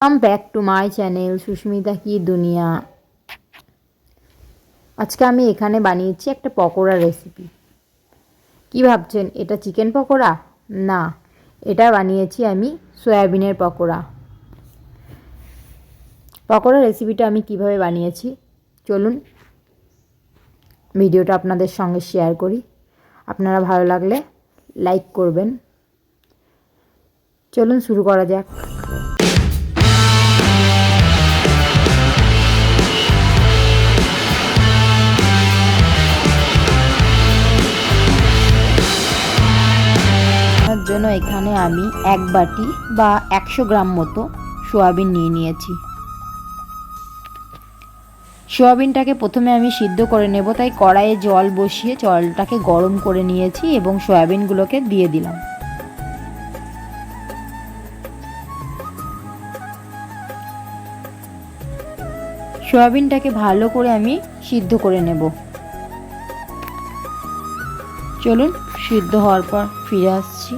Come back to my channel Sushmita কি দুনিয়া আজকে আমি এখানে বানিয়েছি একটা পকোড়া রেসিপি কি ভাবছেন, এটা চিকেন পকোড়া? না, এটা বানিয়েছি আমি সয়াবিনের পকোড়া। পকোড়া রেসিপিটা আমি কীভাবে বানিয়েছি, চলুন ভিডিওটা আপনাদের সঙ্গে শেয়ার করি। আপনারা ভালো লাগলে লাইক করবেন। চলুন শুরু করা যাক। জন্য এখানে আমি এক বাটি বা একশো গ্রাম মতো সোয়াবিন নিয়ে নিয়েছি। সোয়াবিনটাকে প্রথমে আমি সিদ্ধ করে নেব, তাই কড়াইয়ে জল বসিয়ে জলটাকে গরম করে নিয়েছি এবং সয়াবিনগুলোকে দিয়ে দিলাম। সয়াবিনটাকে ভালো করে আমি সিদ্ধ করে নেব। চলুন, সিদ্ধ হওয়ার পর ফিরে আসছি।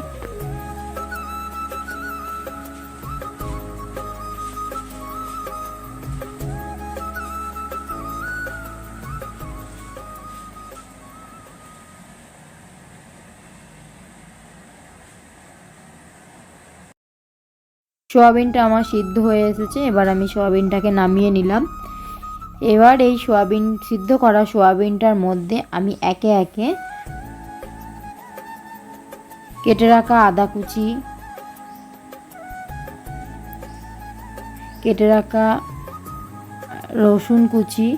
সোয়াবিনটা আমার সিদ্ধ হয়ে এসেছে, এবার আমি সোয়াবিনটাকে নামিয়ে নিলাম। এবার এই সোয়াবিন, সিদ্ধ করা সোয়াবিনটার মধ্যে আমি একে একে কেটে রাখা আদা কুচি, কেটে রাখা রসুন কুচি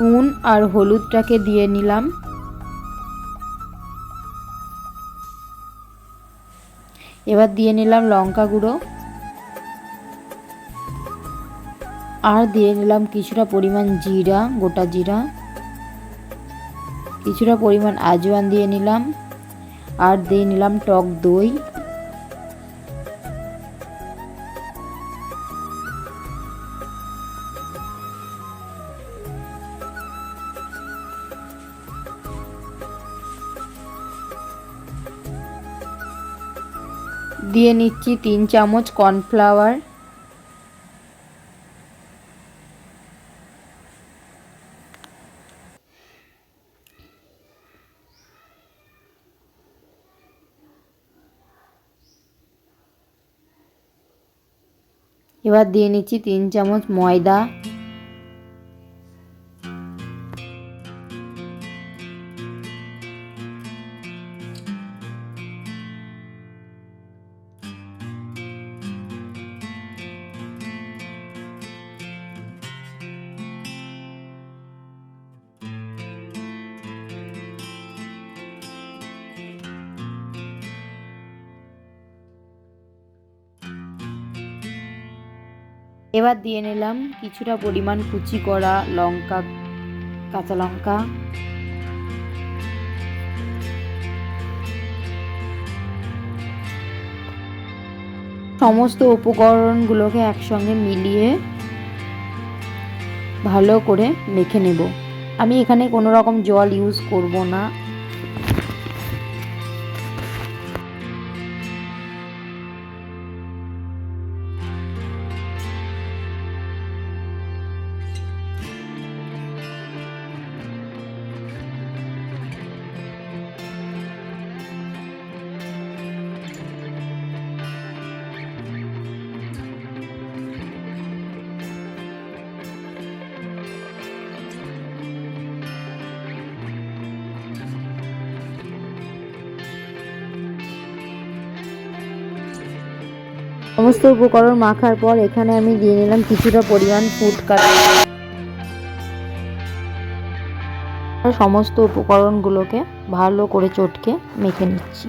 নুন আর হলুদটাকে দিয়ে নিলাম। এবার দিয়ে নিলাম লঙ্কা গুঁড়ো। আর দিয়ে নিলাম কিছুটা পরিমাণ জিরা, গোটা জিরা। কিছুটা পরিমাণ আজওয়ান দিয়ে নিলাম। আর দিয়ে নিলাম টক দই। দিয়ে নিচ্ছি তিন চামচ কর্নফ্লাওয়ার। এবার দিয়ে নিচ্ছি তিন চামচ ময়দা। এবার দিয়ে নিলাম কিছুটা পরিমাণ কুচি করা লঙ্কা, কাঁচা লঙ্কা। সমস্ত উপকরণগুলোকে একসঙ্গে মিলিয়ে ভালো করে মেখে নেব। আমি এখানে কোনো রকম জল ইউজ করব না। সমস্ত উপকরণ মাখার পর এখানে আমি দিয়ে নিলাম কিছুটা পরিমাণ ফুড কালার। সমস্ত উপকরণগুলোকে ভালো করে চটকে মেখে নিচ্ছি।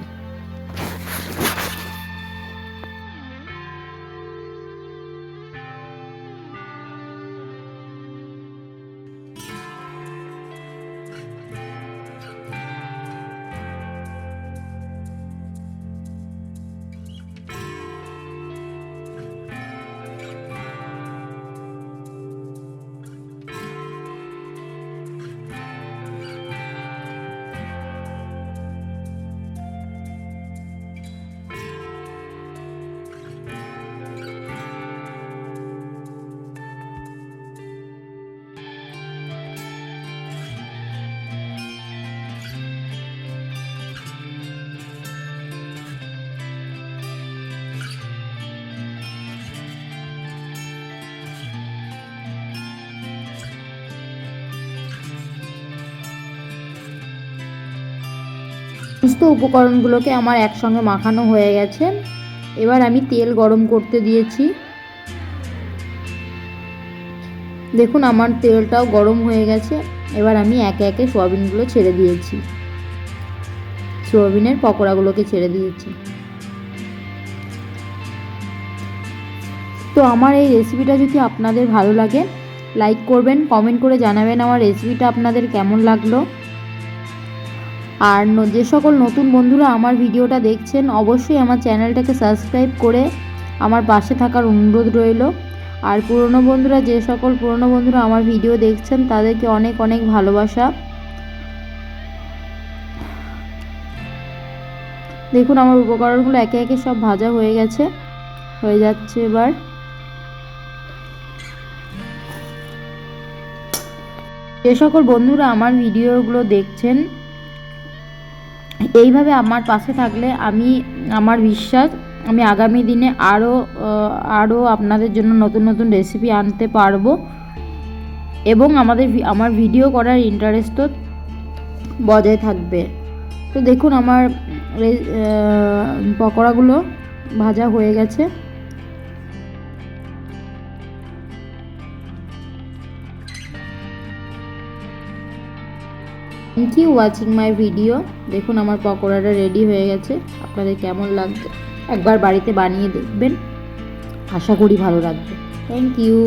সমস্ত উপকরণগুলোকে আমার একসঙ্গে মাখানো হয়ে গেছে। এবার আমি তেল গরম করতে দিয়েছি। দেখুন, আমার তেলটাও গরম হয়ে গেছে। এবার আমি একে একে সোয়াবিনগুলো ছেড়ে দিয়েছি। সোয়াবিনের পকোড়াগুলোকে ছেড়ে দিয়েছি। তো আমার এই রেসিপিটা যদি আপনাদের ভালো লাগে, লাইক করবেন, কমেন্ট করে জানাবেন আমার রেসিপিটা আপনাদের কেমন লাগল। আর যে সকল নতুন বন্ধুরা আমার ভিডিওটা দেখছেন, অবশ্যই আমার চ্যানেলটাকে সাবস্ক্রাইব করে আমার পাশে থাকার অনুরোধ রইল। আর পুরনো বন্ধুরা, যে সকল পুরনো বন্ধুরা আমার ভিডিও দেখছেন, তাদেরকে অনেক অনেক ভালোবাসা। দেখুন, আমার উপকরণগুলো একে একে সব ভাজা হয়ে গেছে, হয়ে যাচ্ছে এবার। যে সকল বন্ধুরা আমার ভিডিওগুলো দেখছেন এইভাবে আমার পাশে থাকলে আমি, আমার বিশ্বাস, আমি আগামী দিনে আরও আরও আপনাদের জন্য নতুন নতুন রেসিপি আনতে পারব। এবং আমাদের আমার ভিডিও করার ইন্টারেস্টও বজায় থাকবে। তো দেখুন, আমার পকোড়াগুলো ভাজা হয়ে গেছে। Thank you watching my video দেখুন, আমার পকোড়াটা রেডি হয়ে গেছে। আপনাদের কেমন লাগছে? একবার বাড়িতে বানিয়ে দেখবেন। আশা করি ভালো লাগবে। Thank you